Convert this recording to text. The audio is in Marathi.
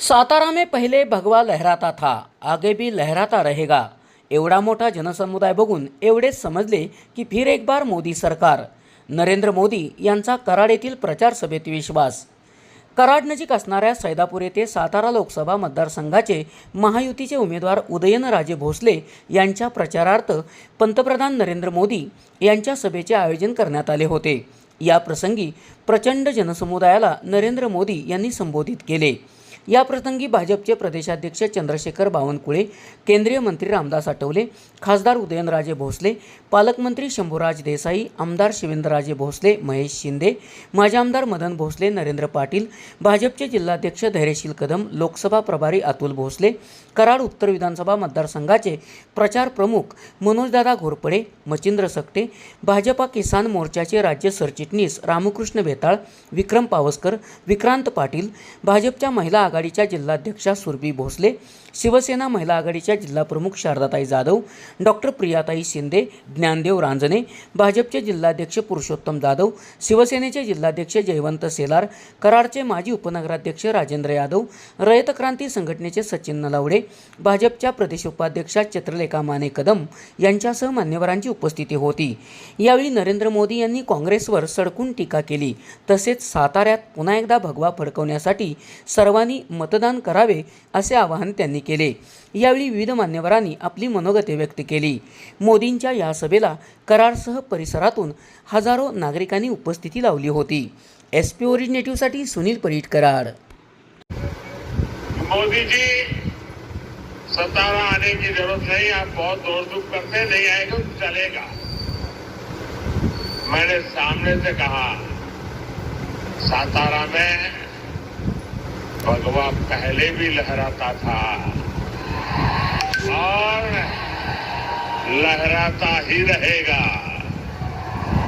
सातारा में पहले भगवा लहराता था आगे भी लहराता रहेगा। एवढा मोठा जनसमुदाय बघून एवढेच समजले की फिर एक बार मोदी सरकार। नरेंद्र मोदी यांचा कराड येथील प्रचार सभेत विश्वास। कराड नजीक असणाऱ्या सैदापूर येथे सातारा लोकसभा मतदारसंघाचे महायुतीचे उमेदवार उदयनराजे भोसले यांच्या प्रचारार्थ पंतप्रधान नरेंद्र मोदी यांच्या सभेचे आयोजन करण्यात आले होते. या प्रसंगी प्रचंड जनसमुदायाला नरेंद्र मोदी यांनी संबोधित केले. या प्रसंगी भाजपचे प्रदेशाध्यक्ष चंद्रशेखर बावनकुळे केंद्रीय मंत्री रामदास आठवले खासदार उदयनराजे भोसले पालकमंत्री शंभूराज देसाई आमदार शिवेंद्रराजे भोसले महेश शिंदे माजी आमदार मदन भोसले नरेंद्र पाटील भाजपचे जिल्हाध्यक्ष धैर्यशील कदम लोकसभा प्रभारी अतुल भोसले कराड उत्तर विधानसभा मतदारसंघाचे प्रचार प्रमुख मनोजदादा घोरपडे मचिंद्र सकटे भाजपा किसान मोर्चाचे राज्य सरचिटणीस रामकृष्ण बेताळ विक्रम पावसकर विक्रांत पाटील भाजपच्या महिला आघाडीच्या जिल्हाध्यक्षा सुरभी भोसले शिवसेना महिला आघाडीच्या जिल्हाप्रमुख शारदाताई जाधव डॉक्टर प्रियाताई शिंदे ज्ञानदेव रांजणे भाजपचे जिल्हाध्यक्ष पुरुषोत्तम जाधव शिवसेनेचे जिल्हाध्यक्ष जयवंत सेलार कराडचे माजी उपनगराध्यक्ष राजेंद्र यादव रयत क्रांती संघटनेचे सचिन नलावडे भाजपच्या प्रदेश उपाध्यक्षा चित्रलेखा माने कदम यांच्यासह मान्यवरांची उपस्थिती होती. यावेळी नरेंद्र मोदी यांनी काँग्रेसवर सडकून टीका केली. तसेच साताऱ्यात पुन्हा एकदा भगवा फडकवण्यासाठी सर्वांनी सर्वांनी मतदान करावे असे आवाहन त्यांनी केले. यावेळी विविध मान्यवरांनी आपली मनोगते व्यक्त केली. मोदींच्या या सभेला करारसह परिसरातून हजारो नागरिकांनी उपस्थिती लावली होती. एस पी ओरिजिनेटिव्हसाठी सुनील परीट कराड. मोदीजी सतारा आने की जरूरत नहीं आप बहुत दौड़ धूप करते नहीं आएगा तो चलेगा। मैंने सामने से कहा सातारा में भगवा पहले भी लहराता था। और लहराता ही रहेगा।